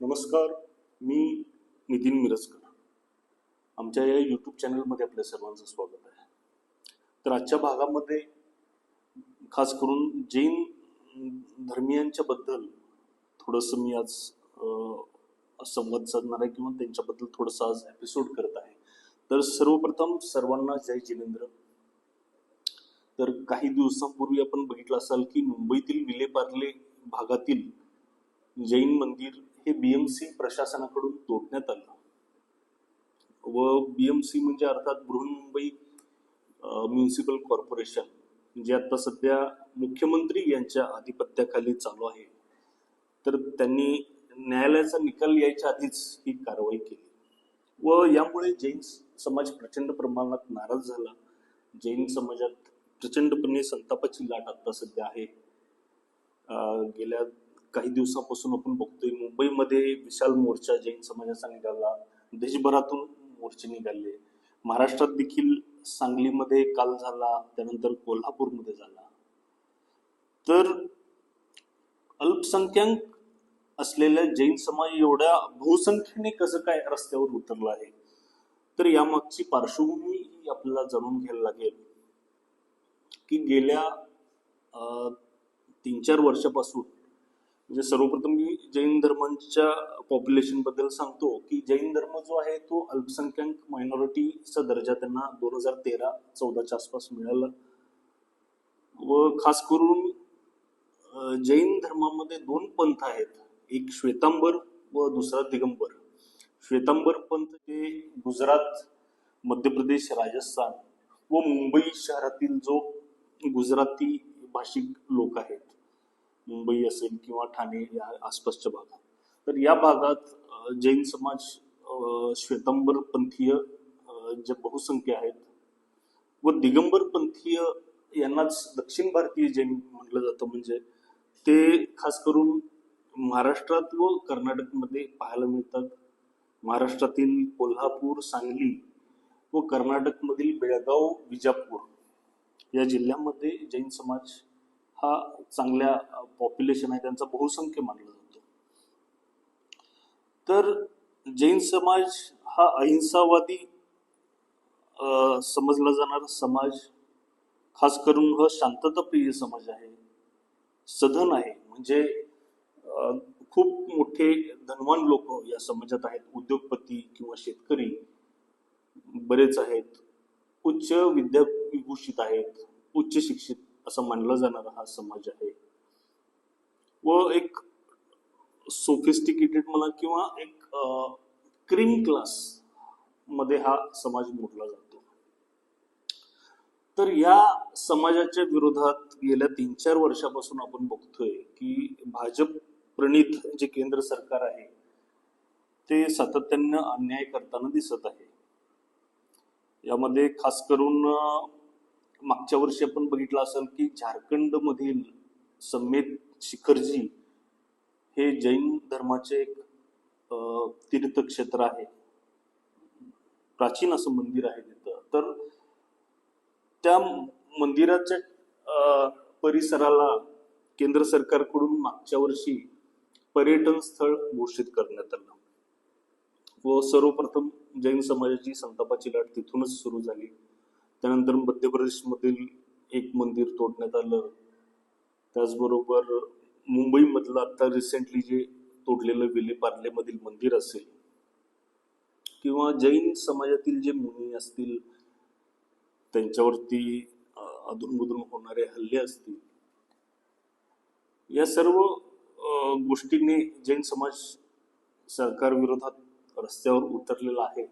नमस्कार मी नितीन मिरजकर. आमच्या या यूट्यूब चॅनलमध्ये आपल्या सर्वांचं स्वागत आहे. तर आजच्या भागामध्ये खास करून जैन धर्मियांच्या बद्दल थोडंसं मी आज संवाद साधणार आहे किंवा त्यांच्याबद्दल थोडंसं आज एपिसोड करत आहे. तर सर्वप्रथम सर्वांना जय जिनेंद्र. तर काही दिवसांपूर्वी आपण बघितलं असाल की मुंबईतील विलेपार्ले भागातील जैन मंदिर हे बीएमसी प्रशासनाकडून तोडण्यात आलं. व बीएमसी म्हणजे अर्थात बृहन्मुंबई म्युन्सिपल कॉर्पोरेशन जे आता सध्या मुख्यमंत्री यांच्या आधिपत्याखाली चालू आहे. तर त्यांनी न्यायालयाचा निकाल यायच्या आधीच ही कारवाई केली. व यामुळे जैन समाज प्रचंड प्रमाणात नाराज झाला. जैन समाजात प्रचंडपणे संतापाची लाट आता सध्या आहे. गेल्या काही दिवसापासून आपण बघतोय मुंबईमध्ये विशाल मोर्चा जैन समाजाचा निघाला देशभरातून मोर्चे निघाले. महाराष्ट्रात देखील सांगलीमध्ये काल झाला त्यानंतर कोल्हापूरमध्ये झाला. तर अल्पसंख्याक असलेल्या जैन समाज एवढ्या बहुसंख्येने कसं काय रस्त्यावर उतरला आहे? तर यामागची पार्श्वभूमी आपल्याला जाणून घ्यायला लागेल की गेल्या अं, तीन चार वर्षापासून म्हणजे सर्वप्रथम मी जैन धर्मांच्या पॉप्युलेशनबद्दल सांगतो की जैन धर्म जो आहे तो अल्पसंख्याक मायनॉरिटीचा दर्जा त्यांना दोन हजार तेरा चौदाच्या आसपास मिळाला. व खास करून जैन धर्मामध्ये दोन पंथ आहेत. एक श्वेतांबर व दुसरा दिगंबर. श्वेतांबर पंथ हे गुजरात मध्य प्रदेश राजस्थान व मुंबई शहरातील जो गुजराती भाषिक लोक आहेत. मुंबई असेल किंवा ठाणे या आसपासच्या भागात. तर या भागात जैन समाज अ, श्वेतांबर पंथीय जे बहुसंख्य आहेत व दिगंबर पंथीय यांनाच दक्षिण भारतीय जैन म्हटलं जातं. म्हणजे ते खास करून महाराष्ट्रात व कर्नाटकमध्ये पाहायला मिळतात. महाराष्ट्रातील कोल्हापूर सांगली व कर्नाटकमधील बेळगाव विजापूर या जिल्ह्यामध्ये जैन समाज हा चांगल्या पॉप्युलेशन आहे त्यांचा बहुसंख्य मानला जातो. तर जैन समाज हा अहिंसावादी समजला जाणारा समाज खास करून हा शांतताप्रिय समाज आहे सधन आहे. म्हणजे खूप मोठे धनवान लोक या समाजात आहेत. उद्योगपती किंवा शेतकरी बरेच आहेत. उच्च विद्याविभूषित आहेत. उच्च शिक्षित असं मानला जाणारा हा समाज आहे. व एक सोफिस्टिकेटेड म्हणा किंवा एक क्रीम क्लासमध्ये हा समाज मोडला जातो. तर या समाजाच्या विरोधात गेल्या तीन चार वर्षापासून आपण बघतोय की भाजप प्रणित जे केंद्र सरकार आहे ते सातत्यानं अन्याय करताना दिसत आहे. यामध्ये खास करून मागच्या वर्षी आपण बघितलं असेल की झारखंड मधील समेत शिखरजी हे जैन धर्माचे एक अं, तीर्थक्षेत्र आहे. प्राचीन असं मंदिर आहे तिथं. तर त्या मंदिराच्या अं, परिसराला केंद्र सरकारकडून मागच्या वर्षी पर्यटन स्थळ घोषित करण्यात आलं. व सर्वप्रथम जैन समाजाची संतापाची लाट तिथूनच सुरू झाली. त्यानंतर मध्य प्रदेशमधील एक मंदिर तोडण्यात आलं. त्याचबरोबर मुंबईमधलं आता रिसेंटली जे तोडलेलं विलेपार्लेमधील मंदिर असेल किंवा जैन समाजातील जे मुनी असतील त्यांच्यावरती अधूनमधून होणारे हल्ले असतील या सर्व गोष्टींनी जैन समाज सरकार विरोधात रस्त्यावर उतरलेला आहे.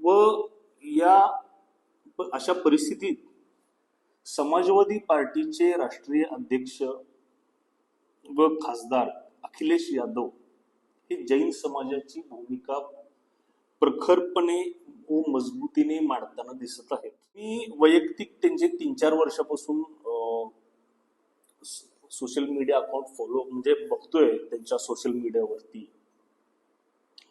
व या अशा परिस्थितीत समाजवादी पार्टीचे राष्ट्रीय अध्यक्ष व खासदार अखिलेश यादव हे जैन समाजाची भूमिका प्रखरपणे व मजबूतीने मांडताना दिसत आहेत. मी वैयक्तिक त्यांचे तीन चार वर्षापासून सोशल मीडिया अकाउंट फॉलो म्हणजे बघतोय त्यांच्या सोशल मीडियावरती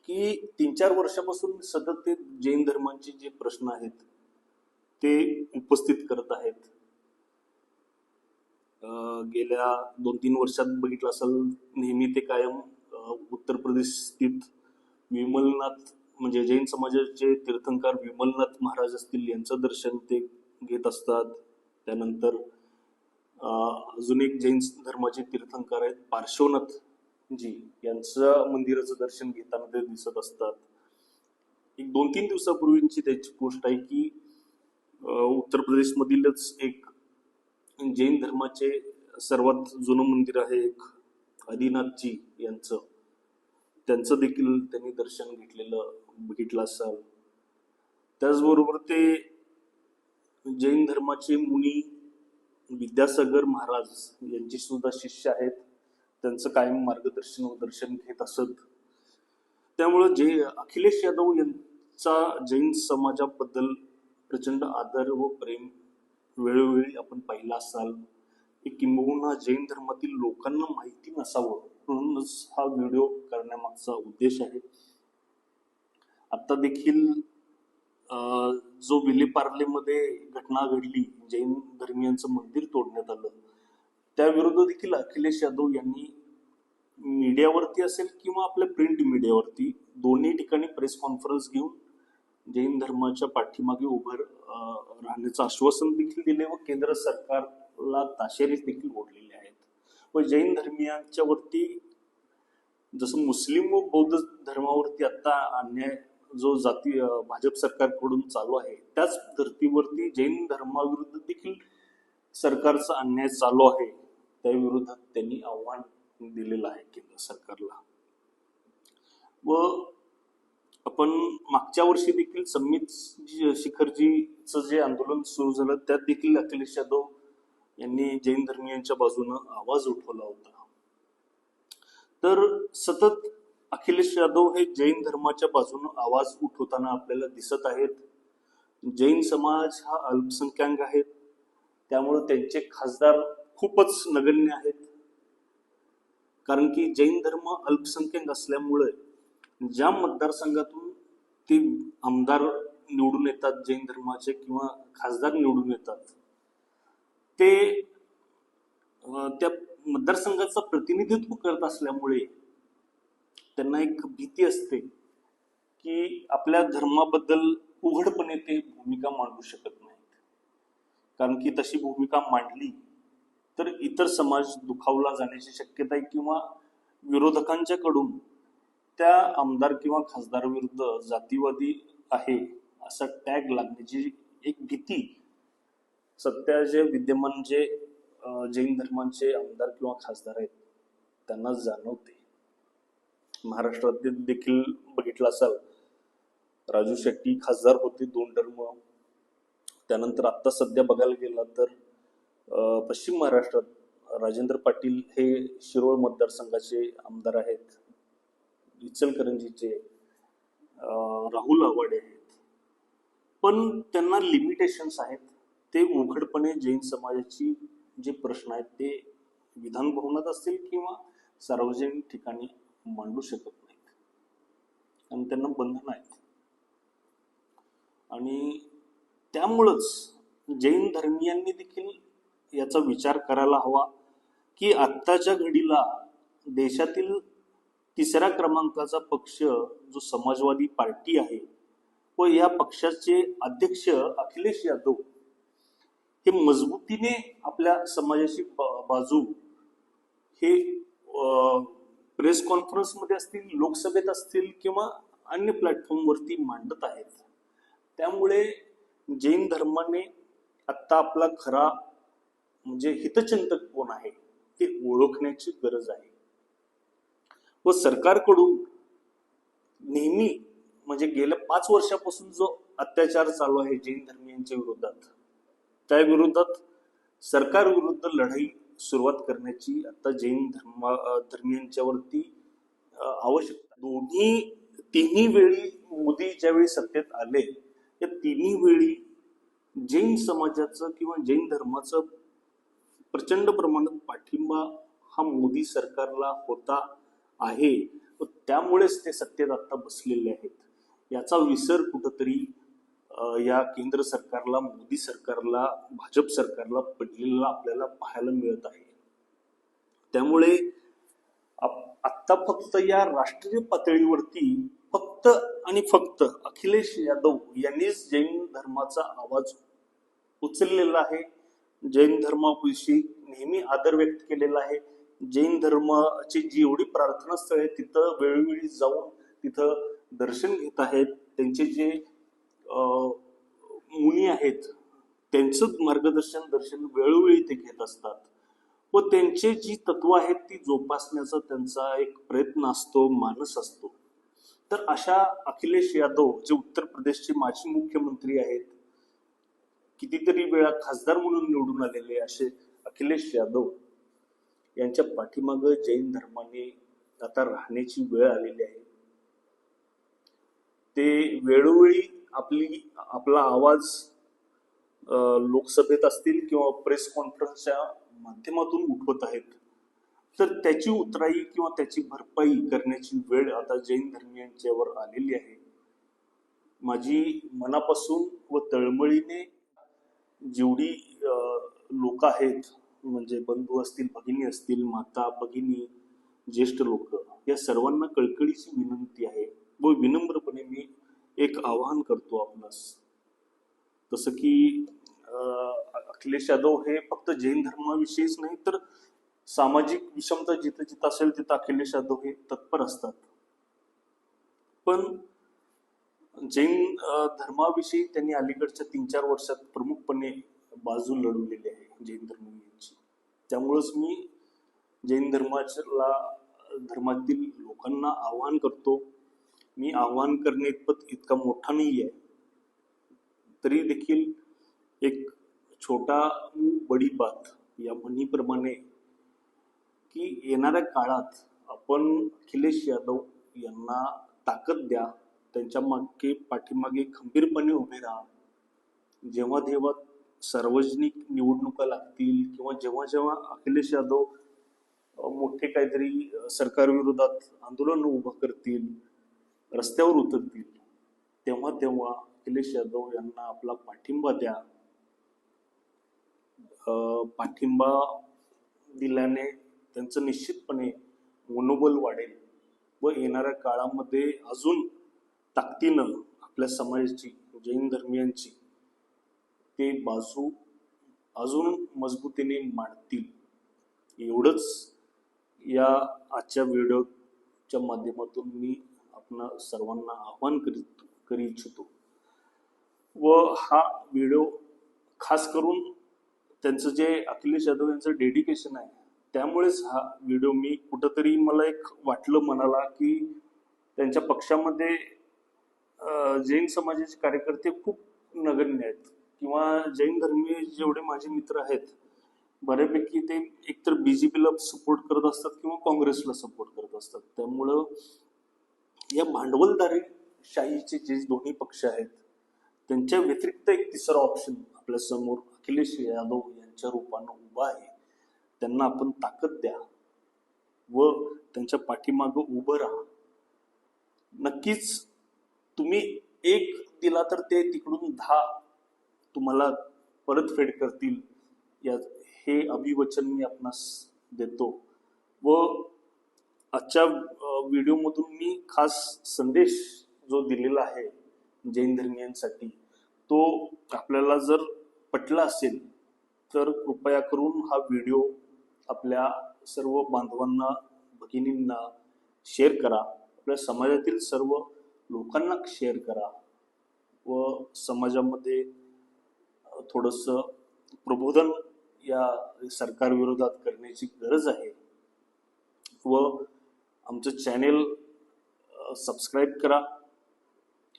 की तीन चार वर्षापासून सतत ते जैन धर्मांचे जे प्रश्न आहेत ते उपस्थित करत आहेत. गेल्या दोन तीन वर्षात बघितलं असेल नेहमी ते कायम उत्तर प्रदेश स्थित विमलनाथ म्हणजे जैन समाजाचे तीर्थंकर विमलनाथ महाराज असतील यांचं दर्शन ते घेत असतात. त्यानंतर अजून एक जैन धर्माचे तीर्थंकर आहेत पार्श्वनाथ जी यांचं मंदिराचं दर्शन घेताना ते दिसत असतात. एक दोन तीन दिवसापूर्वींची त्याची गोष्ट आहे की उत्तर प्रदेशमधीलच एक जैन धर्माचे सर्वात जुनं मंदिर आहे एक आदिनाथजी यांचं. त्यांचं देखील त्यांनी दर्शन घेतलेलं बघितलं असाल. त्याचबरोबर ते जैन धर्माचे मुनी विद्यासागर महाराज यांचे सुद्धा शिष्य आहेत. त्यांचं कायम मार्गदर्शन व दर्शन घेत असत. त्यामुळं जे अखिलेश यादव यांचा जैन समाजाबद्दल प्रचंड आदर व प्रेम वेळोवेळी आपण पाहिला असाल की किंबहुना जैन धर्मातील लोकांना माहिती नसावं म्हणूनच हा व्हिडिओ करण्यामागचा उद्देश आहे. आता देखील जो विलेपार्लेमध्ये घटना घडली जैन धर्मियांचं मंदिर तोडण्यात आलं त्याविरुद्ध देखील अखिलेश यादव यांनी मीडियावरती असेल किंवा आपल्या प्रिंट मीडियावरती दोन्ही ठिकाणी प्रेस कॉन्फरन्स घेऊन जैन धर्माच्या पाठीमागे उभं राहण्याचं आश्वासन देखील दिले व केंद्र सरकारला ताशेरे देखील ओढलेले आहेत. व जैन धर्मियांच्या वरती जसं मुस्लिम व बौद्ध धर्मावरती आता अन्याय जो जाती भाजप सरकारकडून चालू आहे त्याच धर्तीवरती जैन धर्माविरुद्ध देखील सरकारचा अन्याय चालू आहे त्याविरोधात त्यांनी आव्हान दिलेलं आहे केंद्र सरकारला. व आपण मागच्या वर्षी देखील संमित शिखरजीचं जे आंदोलन सुरू झालं त्यात देखील अखिलेश यादव यांनी जैन धर्मियांच्या बाजूनं आवाज उठवला होता. तर सतत अखिलेश यादव हे जैन धर्माच्या बाजूनं आवाज उठवताना आपल्याला दिसत आहेत. जैन समाज हा अल्पसंख्याक आहेत त्यामुळे त्यांचे खासदार खूपच नगण्य आहेत. कारण की जैन धर्म अल्पसंख्याक असल्यामुळे ज्या मतदारसंघातून ते आमदार निवडून येतात जैन धर्माचे किंवा खासदार निवडून येतात. ते त्या मतदारसंघाचं प्रतिनिधित्व करत असल्यामुळे त्यांना एक भीती असते की आपल्या धर्माबद्दल उघडपणे ते भूमिका मांडू शकत नाहीत. कारण की तशी भूमिका मांडली तर इतर समाज दुखावला जाण्याची शक्यता आहे किंवा विरोधकांच्याकडून त्या आमदार किंवा खासदारविरुद्ध जातीवादी आहे असा टॅग लागण्याची एक भीती सध्या जे विद्यमान जे जैन धर्मांचे आमदार किंवा खासदार आहेत त्यांना जाणवते. महाराष्ट्रात देखील बघितलं असाल राजू शेट्टी खासदार होते दोन धर्म त्यानंतर आता सध्या बघायला गेला तर पश्चिम महाराष्ट्रात राजेंद्र पाटील हे शिरोळ मतदारसंघाचे आमदार आहेत. इचलकरंजीचे राहुल आवाडे आहेत. पण त्यांना लिमिटेशन्स आहेत. ते उघडपणे जैन समाजाची जे प्रश्न आहेत ते विधान भवनात असतील किंवा सार्वजनिक ठिकाणी मांडू शकत नाहीत. आणि त्यांना बंधन आहेत. आणि त्यामुळंच जैन धर्मियांनी देखील याचा विचार करायला हवा की आत्ताच्या घडीला देशातील तिसऱ्या क्रमांकाचा पक्ष जो समाजवादी पार्टी आहे व या पक्षाचे अध्यक्ष अखिलेश यादव हे मजबूतीने आपल्या समाजाची बा- बाजू हे प्रेस कॉन्फरन्समध्ये असतील लोकसभेत असतील किंवा अन्य प्लॅटफॉर्मवरती मांडत आहेत. त्यामुळे जैन धर्माने आत्ता आपला खरा म्हणजे हितचिंतक कोण आहे ते ओळखण्याची गरज आहे. व सरकारकडून नेहमी म्हणजे गेल्या पाच वर्षापासून जो अत्याचार चालू आहे जैन धर्मियांच्या विरोधात त्या विरोधात सरकार विरुद्ध लढाई सुरुवात करण्याची आता जैन धर्मा धर्मियांच्यावरती आवश्यकता दोन्ही तिन्ही वेळी मोदी ज्यावेळी सत्तेत आले या तिन्ही वेळी जैन समाजाचं किंवा जैन धर्माचं प्रचंड प्रमाणात पाठिंबा हा मोदी सरकारला होता आहे. त्यामुळेच ते सत्तेत आता बसलेले आहेत. याचा विसर कुठंतरी या केंद्र सरकारला मोदी सरकारला भाजप सरकारला पडलेला आपल्याला पाहायला मिळत आहे. त्यामुळे आत्ता फक्त या राष्ट्रीय पातळीवरती फक्त आणि फक्त अखिलेश यादव यांनीच जैन धर्माचा आवाज उचललेला आहे. जैन धर्माविषयी नेहमी आदर व्यक्त केलेला आहे. जैन धर्माची जी एवढी प्रार्थना स्थळ आहेत तिथं वेळोवेळी जाऊन तिथं दर्शन घेत आहेत. त्यांचे जे मुनी आहेत त्यांचं मार्गदर्शन दर्शन वेळोवेळी ते घेत असतात. व त्यांचे जी तत्व आहेत ती जोपासण्याचा त्यांचा एक प्रयत्न असतो मानस असतो. तर अशा अखिलेश यादव जे उत्तर प्रदेशचे माजी मुख्यमंत्री आहेत कितीतरी वेळा खासदार म्हणून निवडून आलेले असे अखिलेश यादव यांच्या पाठीमाग जैन धर्माने आता राहण्याची वेळ आलेली आहे. ते वेळोवेळी आपली आपला आवाज लोकसभेत असतील किंवा प्रेस कॉन्फरन्सच्या माध्यमातून उठवत आहेत. तर त्याची उतराई किंवा त्याची भरपाई करण्याची वेळ आता जैन धर्मियांच्यावर आलेली आहे. माझी मनापासून व तळमळीने जेवढी लोक आहेत म्हणजे बंधू असतील भगिनी असतील माता भगिनी ज्येष्ठ लोक या सर्वांना कळकळीची विनंती आहे व विनम्रपणे मी एक आवाहन करतो आपणास. जसं की अखिलेश यादव हे फक्त जैन धर्माविषयीच नाही तर सामाजिक विषमता जिथं जिथं असेल तिथं अखिलेश यादव हे तत्पर असतात. पण जैन धर्माविषयी त्यांनी अलीकडच्या तीन चार वर्षात प्रमुखपणे बाजू लढवलेली आहे जैन धर्मीयांची. त्यामुळंच मी जैन धर्माला धर्मातील लोकांना आव्हान करतो मी आवाहन करणे इतपत इतका मोठा नाही आहे. तरी देखील एक छोटा बडीपात बडी बात या म्हणीप्रमाणे की येणाऱ्या काळात आपण अखिलेश यादव यांना ताकद द्या त्यांच्या मागे पाठीमागे खंबीरपणे उभे राहा. जेव्हा जेव्हा सार्वजनिक निवडणुका लागतील किंवा जेव्हा जेव्हा अखिलेश यादव मोठे काहीतरी सरकारविरोधात आंदोलन उभं करतील रस्त्यावर उतरतील तेव्हा तेव्हा अखिलेश यादव यांना आपला पाठिंबा द्या. पाठिंबा दिल्याने त्यांचं निश्चितपणे मनोबल वाढेल व येणाऱ्या काळामध्ये अजून ताकदीनं आपल्या समाजाची जैन धर्मियांची ते बाजू अजून मजबूतीने मांडतील. एवढंच या आजच्या व्हिडिओच्या माध्यमातून मी आपणा सर्वांना आवाहन करीत करी इच्छितो. व हा व्हिडिओ खास करून त्यांचं जे अखिलेश यादव यांचं डेडिकेशन आहे त्यामुळेच हा व्हिडिओ मी कुठंतरी मला एक वाटलं मनाला की त्यांच्या पक्षामध्ये जैन समाजाचे कार्यकर्ते खूप नगण्य आहेत. किंवा जैन धर्मीय जेवढे माझे मित्र आहेत बऱ्यापैकी ते एकतर बी जे पीला सपोर्ट करत असतात किंवा काँग्रेसला सपोर्ट करत असतात. त्यामुळं या भांडवलदारी शाहीचे जे दोन्ही पक्ष आहेत त्यांच्या व्यतिरिक्त एक तिसरा ऑप्शन आपल्यासमोर अखिलेश यादव यांच्या रूपानं उभा आहे. त्यांना आपण ताकद द्या व त्यांच्या पाठीमागं उभं राहा. नक्कीच तुम्ही एक दिला तर ते तिकडून दहा तुम्हाला परतफेड करतील. या हे अभिवचन मी आपणास देतो. व आजच्या व्हिडिओमधून मी खास संदेश जो दिलेला आहे जैन धर्मियांसाठी तो आपल्याला जर पटला असेल तर कृपया करून हा व्हिडिओ आपल्या सर्व बांधवांना भगिनींना शेअर करा. आपल्या समाजातील सर्व लोकांना शेअर करा. व समाजामध्ये थोडंसं प्रबोधन या सरकारविरोधात करण्याची गरज आहे व आमचं चॅनेल सबस्क्राईब करा.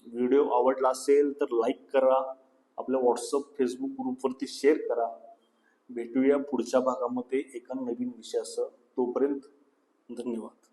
व्हिडिओ आवडला असेल तर लाईक करा. आपल्या व्हॉट्सअप फेसबुक ग्रुपवरती शेअर करा. भेटूया पुढच्या भागामध्ये एका नवीन विषयासह. तोपर्यंत धन्यवाद.